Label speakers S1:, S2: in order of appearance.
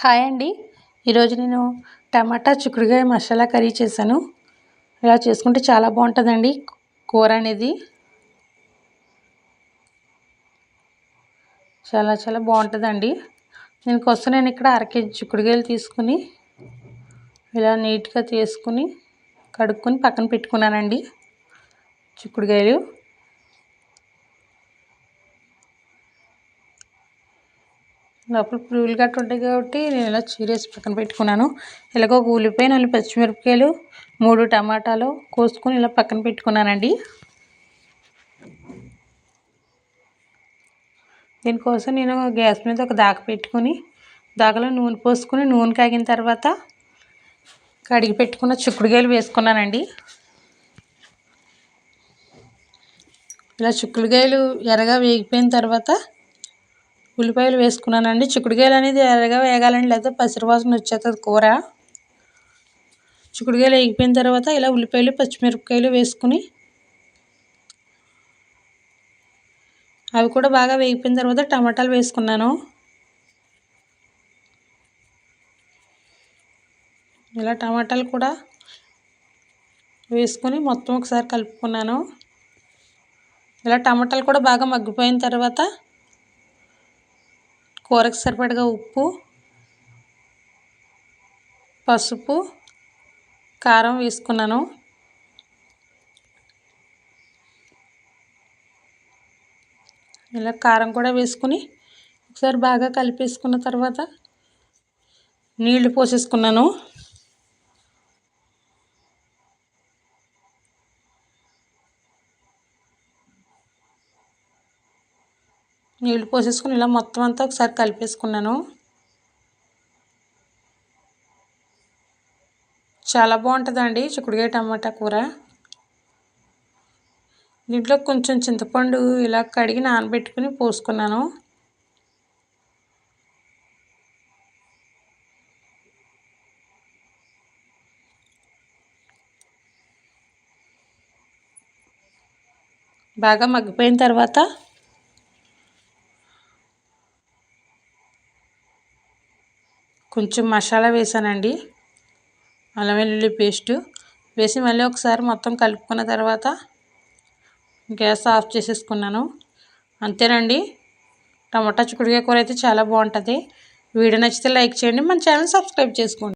S1: Hi అండి. ఈరోజు నేను టమాటా చిక్కుడుకాయ మసాలా కర్రీ చేశాను. ఇలా చేసుకుంటే చాలా బాగుంటుందండి కూర అనేది. చాలా చాలా బాగుంటుందండి. దీనికోసం నేను ఇక్కడ అర కేజీ చిక్కుడుకాయలు తీసుకుని ఇలా నీట్గా తీసుకుని కడుక్కొని పక్కన పెట్టుకున్నానండి చిక్కుడుకాయలు లోపల పురుగులు గట్ట ఉంటాయి కాబట్టి నేను ఇలా చీరేసి పక్కన పెట్టుకున్నాను. ఇలాగ ఒక ఉల్లిపాయ నాలుగు పచ్చిమిరపకాయలు మూడు టమాటాలు కోసుకొని ఇలా పక్కన పెట్టుకున్నానండి. దీనికోసం నేను గ్యాస్ మీద ఒక దాక పెట్టుకుని దాకలో నూనె పోసుకొని నూనె కాగిన తర్వాత కడిగి పెట్టుకున్న చిక్కుడుకాయలు వేసుకున్నానండి. ఇలా చిక్కుడుకాయలు ఎర్రగా వేగిపోయిన తర్వాత ఉల్లిపాయలు వేసుకున్నానండి. చిక్కుడుకాయలు అనేది ఎర్రగా వేగాలండి లేకపోతే పసిరివాసన వచ్చేస్తుంది కూర. చిక్కుడుకాయలు వేగిపోయిన తర్వాత ఇలా ఉల్లిపాయలు పచ్చిమిరపకాయలు వేసుకుని అవి కూడా బాగా వేగిపోయిన తర్వాత టమాటాలు వేసుకున్నాను. ఇలా టమాటాలు కూడా వేసుకొని మొత్తం ఒకసారి కలుపుకున్నాను. ఇలా టమాటాలు కూడా బాగా మగ్గిపోయిన తర్వాత కూరకు సరిపడగా ఉప్పు పసుపు కారం వేసుకున్నాను. ఇలా కారం కూడా వేసుకుని ఒకసారి బాగా కలిపేసుకున్న తర్వాత నీళ్ళు పోసేసుకున్నాను. నీళ్ళు పోసేసుకుని ఇలా మొత్తం అంతా ఒకసారి కలిపేసుకున్నాను. చాలా బాగుంటుందండి చిక్కుడుకాయ టమాటా కూర. దీంట్లో కొంచెం చింతపండు ఇలా కడిగి నానబెట్టుకుని పోసుకున్నాను. బాగా మగ్గిపోయిన తర్వాత కొంచెం మసాలా వేసానండి అల్లం వెల్లుల్లి పేస్టు. వేసి మళ్ళీ ఒకసారి మొత్తం కలుపుకున్న తర్వాత గ్యాస్ ఆఫ్ చేసేసుకున్నాను. అంతేనండి. టమాటా చిక్కుడుకాయ కూర అయితే చాలా బాగుంటుంది. వీడియో నచ్చితే లైక్ చేయండి. మన ఛానల్ సబ్స్క్రైబ్ చేసుకోండి.